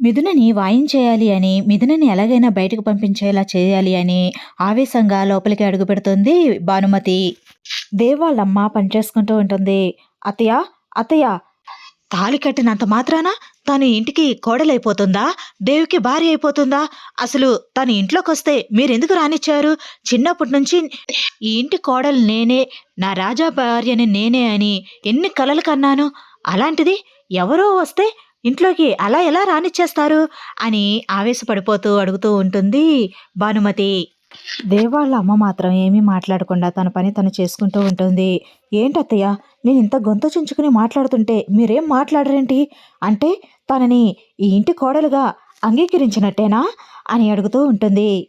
మిథునని వాయించేయాలి అని మిథునని ఎలాగైనా బయటకు పంపించేలా చేయాలి అని ఆవేశంగా లోపలికి అడుగుపెడుతుంది భానుమతి. దేవ్ వాళ్ళమ్మ పనిచేసుకుంటూ ఉంటుంది. అతయా అత్తయ్య! తాళి కట్టినంత మాత్రాన తను ఇంటికి కోడలైపోతుందా? దేవికి భార్య అయిపోతుందా? అసలు తను ఇంట్లోకి వస్తే మీరెందుకు రానిచ్చారు? చిన్నప్పటి నుంచి ఈ ఇంటి కోడలు నేనే నా రాజా భార్యని నేనే అని ఎన్ని కలలు కన్నాను? అలాంటిది ఎవరో వస్తే ఇంట్లోకి అలా ఎలా రానిచ్చేస్తారు? అని ఆవేశపడిపోతూ అడుగుతూ ఉంటుంది భానుమతి. దేవాళ్ళ అమ్మ మాత్రం ఏమీ మాట్లాడకుండా తన పని తను చేసుకుంటూ ఉంటుంది. ఏంటత్తయ్య నేను ఇంత గొంతు చుంచుకుని మాట్లాడుతుంటే మీరేం మాట్లాడరేంటి? అంటే తనని ఈ ఇంటి కోడలుగా అంగీకరించినట్టేనా? అని అడుగుతూ ఉంటుంది.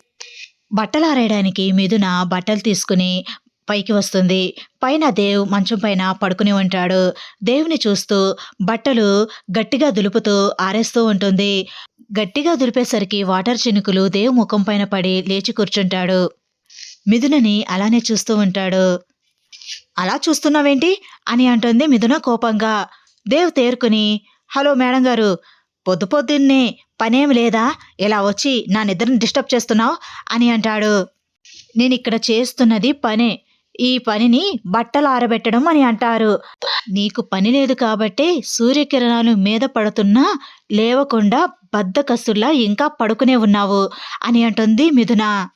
బట్టలు ఆరేయడానికి మిథున బట్టలు తీసుకుని పైకి వస్తుంది. పైన దేవ్ మంచం పైన పడుకుని ఉంటాడు. దేవుని చూస్తూ బట్టలు గట్టిగా దులుపుతూ ఆరేస్తూ ఉంటుంది. గట్టిగా దులిపేసరికి వాటర్ చినుకులు దేవ్ ముఖం పైన పడి లేచి కూర్చుంటాడు. మిథునని అలానే చూస్తూ ఉంటాడు. అలా చూస్తున్నావేంటి? అని అంటుంది మిథున కోపంగా. దేవ్ తేరుకుని హలో మేడం గారు పొద్దు పొద్దున్నే పనేం లేదా? ఇలా వచ్చి నా నిద్రను డిస్టర్బ్ చేస్తున్నావు? అని అంటాడు. నేను ఇక్కడ చేస్తున్నది పనే. ఈ పనిని బట్టలు ఆరబెట్టడం అని అంటారు. నీకు పని లేదు కాబట్టే సూర్యకిరణాలు మీద పడుతున్నా లేవకుండా బద్దకస్తుల్లా ఇంకా పడుకునే ఉన్నావు అని అంటుంది మిథున.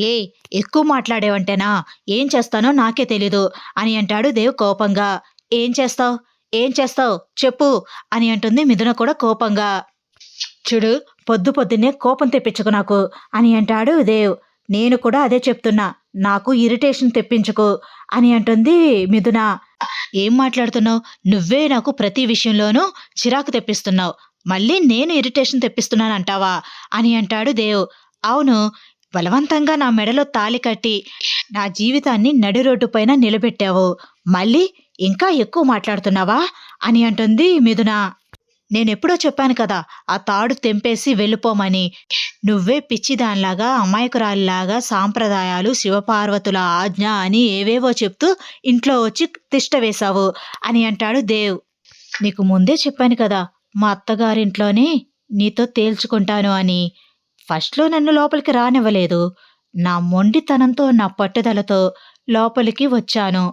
ఏ ఎక్కువ మాట్లాడేవంటేనా? ఏం చేస్తానో నాకే తెలీదు అని అంటాడు దేవ్ కోపంగా. ఏం చేస్తావు? ఏం చేస్తావు? చెప్పు అని అంటుంది మిథున కూడా కోపంగా. చూడు పొద్దు పొద్దున్నే కోపం తెప్పించుకు నాకు అని అంటాడు దేవ్. నేను కూడా అదే చెప్తున్నా. నాకు ఇరిటేషన్ తెప్పించుకో అని అంటుంది మిథున. ఏం మాట్లాడుతున్నావు? నువ్వే నాకు ప్రతి విషయంలోనూ చిరాకు తెప్పిస్తున్నావు. మళ్ళీ నేను ఇరిటేషన్ తెప్పిస్తున్నాను అంటావా అని అంటాడు దేవ్. అవును బలవంతంగా నా మెడలో తాలి కట్టి నా జీవితాన్ని నడి రోడ్డు పైన నిలబెట్టావు. మళ్ళీ ఇంకా ఎక్కువ మాట్లాడుతున్నావా? అని అంటుంది మిథున. నేనెప్పుడో చెప్పాను కదా ఆ తాడు తెంపేసి వెళ్ళిపోమని. నువ్వే పిచ్చిదానిలాగా అమాయకురాలిలాగా సాంప్రదాయాలు శివపార్వతుల ఆజ్ఞ అని ఏవేవో చెప్తూ ఇంట్లో వచ్చి తిష్ట వేశావు అని అంటాడు దేవ్. నీకు ముందే చెప్పాను కదా మా అత్తగారింట్లోనే నీతో తేల్చుకుంటాను అని. ఫస్ట్లో నన్ను లోపలికి రానివ్వలేదు. నా మొండితనంతో నా పట్టుదలతో లోపలికి వచ్చాను.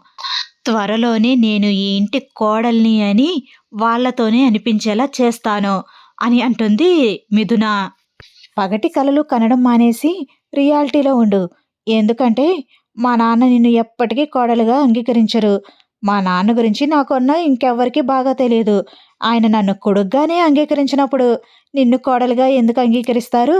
త్వరలోనే నేను ఈ ఇంటి కోడల్ని అని వాళ్ళతోనే అనిపించేలా చేస్తాను అని అంటుంది మిథున. పగటి కలలు కనడం మానేసి రియాలిటీలో ఉండు. ఎందుకంటే మా నాన్న నిన్ను ఎప్పటికీ కోడలుగా అంగీకరించరు. మా నాన్న గురించి నాకున్న ఇంకెవ్వరికీ బాగా తెలియదు ఆయన నన్ను కొడుగ్గానే అంగీకరించినప్పుడు నిన్ను కోడలుగా ఎందుకు అంగీకరిస్తారు?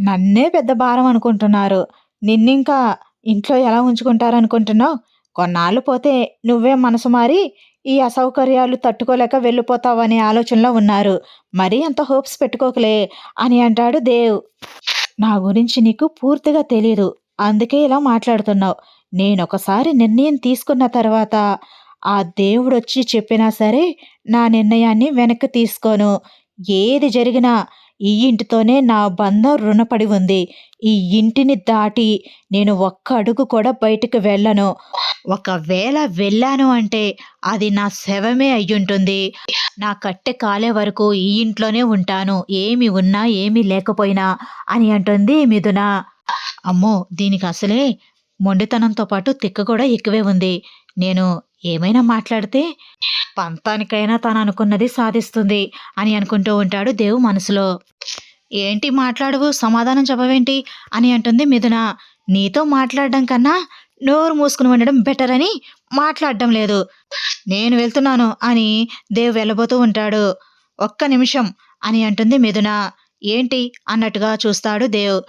నన్నే పెద్ద భారం అనుకుంటున్నారు. నిన్నింకా ఇంట్లో ఎలా ఉంచుకుంటారు అనుకుంటున్నావు కొన్నాళ్ళు పోతే నువ్వే మనసు మారి ఈ అసౌకర్యాలు తట్టుకోలేక వెళ్ళిపోతావనే ఆలోచనలో ఉన్నారు. మరీ అంత హోప్స్ పెట్టుకోకలే అని అంటాడు దేవ్. నా గురించి నీకు పూర్తిగా తెలీదు. అందుకే ఇలా మాట్లాడుతున్నావు. నేను ఒకసారి నిర్ణయం తీసుకున్న తర్వాత ఆ దేవుడు వచ్చి చెప్పినా సరే నా నిర్ణయాన్ని వెనక్కి తీసుకోను. ఏది జరిగినా ఈ ఇంటితోనే నా బంధం రుణపడి ఉంది. ఈ ఇంటిని దాటి నేను ఒక్క అడుగు కూడా బయటకు వెళ్ళను. ఒకవేళ వెళ్ళాను అంటే అది నా శవమే అయ్యుంటుంది. నా కట్టె కాలే వరకు ఈ ఇంట్లోనే ఉంటాను. ఏమి ఉన్నా ఏమీ లేకపోయినా అని అంటుంది మిథున. అమ్మో దీనికి అసలే మొండితనంతో పాటు తిక్క కూడా ఎక్కువే ఉంది. నేను ఏమైనా మాట్లాడితే పంతానికైనా తను అనుకున్నది సాధిస్తుంది అని అనుకుంటూ ఉంటాడు దేవు మనసులో. ఏంటి మాట్లాడవు? సమాధానం చెప్పవేంటి? అని అంటుంది మిథున. నీతో మాట్లాడడం కన్నా నోరు మూసుకుని ఉండడం బెటర్ అని మాట్లాడడం లేదు. నేను వెళ్తున్నాను అని దేవ్ వెళ్ళబోతూ ఉంటాడు. ఒక్క నిమిషం అని అంటుంది మిథున. ఏంటి? అన్నట్టుగా చూస్తాడు దేవ్.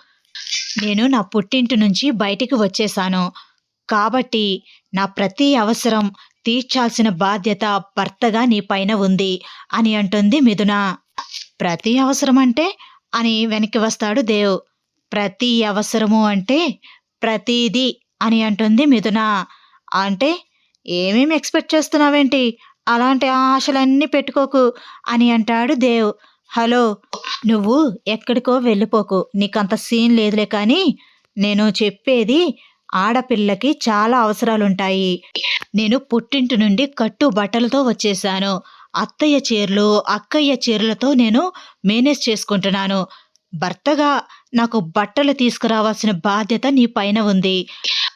నేను నా పుట్టింటి నుంచి బయటికి వచ్చేసాను. కాబట్టి నా ప్రతి అవసరం తీర్చాల్సిన బాధ్యత భర్తగా నీ పైన ఉంది అని అంటుంది మిథున. ప్రతి అవసరం అంటే అని వెనక్కి వస్తాడు దేవ్. ప్రతి అవసరము అంటే ప్రతిదీ అని అంటుంది మిథున. అంటే ఏమేమి ఎక్స్పెక్ట్ చేస్తున్నావేంటి? అలాంటి ఆశలన్నీ పెట్టుకోకు అని అంటాడు దేవ్. హలో నువ్వు ఎక్కడికో వెళ్ళిపోకు. నీకంత సీన్ లేదులే కానీ నేను చెప్పేది ఆడపిల్లకి చాలా అవసరాలుంటాయి. నేను పుట్టింటి నుండి కట్టు బట్టలతో వచ్చేసాను. అత్తయ్య చీరలు అక్కయ్య చీరలతో నేను మేనేజ్ చేసుకుంటున్నాను. భర్తగా నాకు బట్టలు తీసుకురావాల్సిన బాధ్యత నీ పైన ఉంది.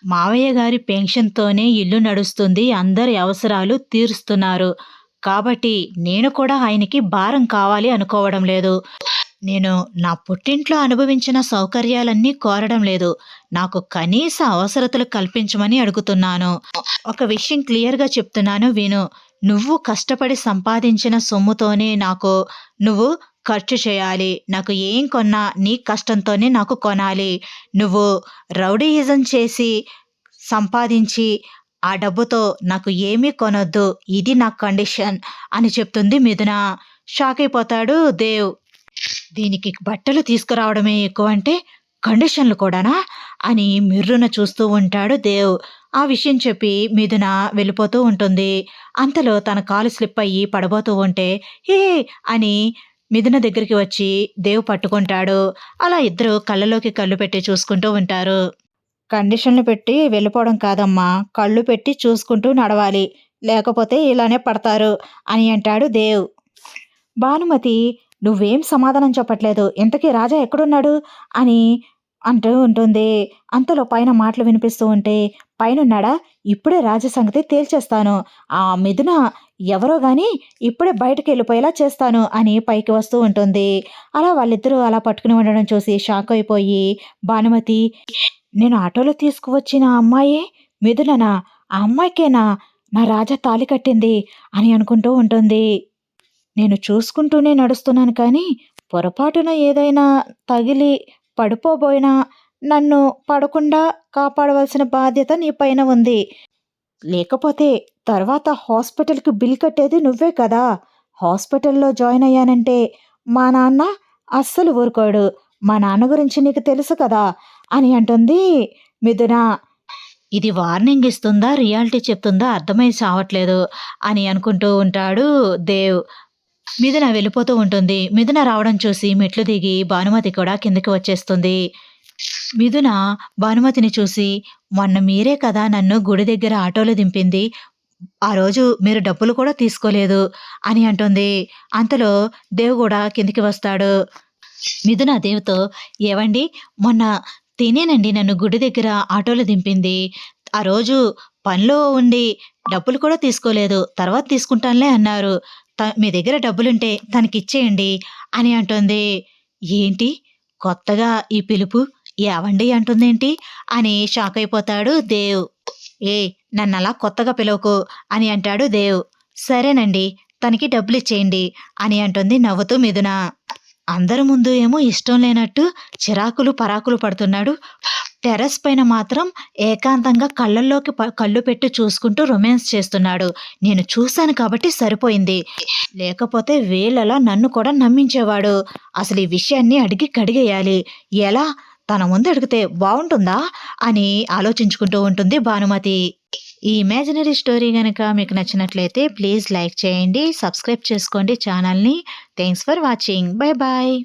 మావయ్య గారి పెన్షన్తోనే ఇల్లు నడుస్తుంది అందరి అవసరాలు తీరుస్తున్నారు. కాబట్టి నేను కూడా ఆయనకి భారం కావాలి అనుకోవడం లేదు. నేను నా పుట్టింట్లో అనుభవించిన సౌకర్యాలన్నీ కోరడం లేదు. నాకు కనీస అవసరతలు కల్పించమని అడుగుతున్నాను. ఒక విషయం క్లియర్గా చెప్తున్నాను విను నువ్వు కష్టపడి సంపాదించిన సొమ్ముతోనే నాకు నువ్వు ఖర్చు చేయాలి. నాకు ఏం కొన్నా నీ కష్టంతోనే నాకు కొనాలి. నువ్వు రౌడీయిజం చేసి సంపాదించి ఆ డబ్బుతో నాకు ఏమీ కొనొద్దు. ఇది నా కండిషన్ అని చెప్తుంది మిథున. షాక్ అయిపోతాడు దేవ్. దీనికి బట్టలు తీసుకురావడమే ఎక్కువ అంటే కండిషన్లు కూడానా? అని మిర్రున చూస్తూ ఉంటాడు దేవ్. ఆ విషయం చెప్పి మిథున వెళ్ళిపోతూ ఉంటుంది. అంతలో తన కాలు స్లిప్ అయ్యి పడబోతూ ఉంటే హే అని మిథున దగ్గరికి వచ్చి దేవ్ పట్టుకుంటాడు. అలా ఇద్దరు కళ్ళలోకి కళ్ళు పెట్టి చూసుకుంటూ ఉంటారు. కండిషన్లు పెట్టి వెళ్ళిపోవడం కాదమ్మా. కళ్ళు పెట్టి చూసుకుంటూ నడవాలి. లేకపోతే ఇలానే పడతారు అని అంటాడు దేవ్. భానుమతి నువ్వేం సమాధానం చెప్పట్లేదు? ఇంతకీ రాజా ఎక్కడున్నాడు? అని అంటూ ఉంటుంది. అంతలో పైన మాటలు వినిపిస్తూ ఉంటే పైనున్నాడా? ఇప్పుడే రాజా సంగతి తేల్చేస్తాను. ఆ మిథున ఎవరో గాని ఇప్పుడే బయటకు వెళ్ళిపోయేలా చేస్తాను అని పైకి వస్తూ ఉంటుంది. అలా వాళ్ళిద్దరూ అలా పట్టుకుని ఉండడం చూసి షాక్ అయిపోయి భానుమతి నేను ఆటోలో తీసుకువచ్చిన అమ్మాయే మిథుననా? ఆ అమ్మాయికేనా? నా రాజా తాలి కట్టింది అని అనుకుంటూ ఉంటుంది. నేను చూసుకుంటూనే నడుస్తున్నాను కానీ పొరపాటున ఏదైనా తగిలి పడిపోబోయినా నన్ను పడకుండా కాపాడవలసిన బాధ్యత నీ పైన ఉంది. లేకపోతే తర్వాత హాస్పిటల్కి బిల్ కట్టేది నువ్వే కదా. హాస్పిటల్లో జాయిన్ అయ్యానంటే మా నాన్న అస్సలు ఊరుకోడు. మా నాన్న గురించి నీకు తెలుసు కదా అని అంటుంది మిథున. ఇది వార్నింగ్ ఇస్తుందా? రియాలిటీ చెప్తుందా? అర్థమై చావట్లేదు అని అనుకుంటూ ఉంటాడు దేవ్. మిథున వెళ్ళిపోతూ ఉంటుంది. మిథున రావడం చూసి మెట్లు దిగి భానుమతి కూడా కిందకి వచ్చేస్తుంది. మిథున భానుమతిని చూసి మొన్న మీరే కదా నన్ను గుడి దగ్గర ఆటోలో దింపింది. ఆ రోజు మీరు డబ్బులు కూడా తీసుకోలేదు అని అంటుంది. అంతలో దేవు కూడా కిందికి వస్తాడు. మిథున దేవుతో ఏవండి? మొన్న తినేనండి నన్ను గుడి దగ్గర ఆటోలో దింపింది. ఆ రోజు పనిలో ఉండి డబ్బులు కూడా తీసుకోలేదు. తర్వాత తీసుకుంటానులే అన్నారు. మీ దగ్గర డబ్బులుంటే తనకి ఇచ్చేయండి అని అంటుంది. ఏంటి? కొత్తగా ఈ పిలుపు ఏవండి అంటుందేంటి? అని షాక్ అయిపోతాడు దేవ్. ఏ నన్ను అలా కొత్తగా పిలవకు అని అంటాడు దేవ్. సరేనండి తనకి డబ్బులు ఇచ్చేయండి అని అంటుంది నవ్వుతూ మిథున. అందరి ముందు ఏమో ఇష్టం లేనట్టు చిరాకులు పరాకులు పడుతున్నాడు టెర్రస్ పైన మాత్రం ఏకాంతంగా కళ్ళల్లోకి ప- కళ్ళు పెట్టి చూసుకుంటూ రొమాన్స్ చేస్తున్నాడు. నేను చూశాను కాబట్టి సరిపోయింది. లేకపోతే వేళలా నన్ను కూడా నమ్మించేవాడు. అసలు ఈ విషయాన్ని అడిగి కడిగేయాలి. ఎలా? తన ముందు అడిగితే బాగుంటుందా అని ఆలోచించుకుంటూ ఉంటుంది భానుమతి. ఈ ఇమాజినరీ స్టోరీ కనుక మీకు నచ్చినట్లయితే ప్లీజ్ లైక్ చేయండి సబ్స్క్రైబ్ చేసుకోండి ఛానల్ని. Thanks for watching. Bye bye.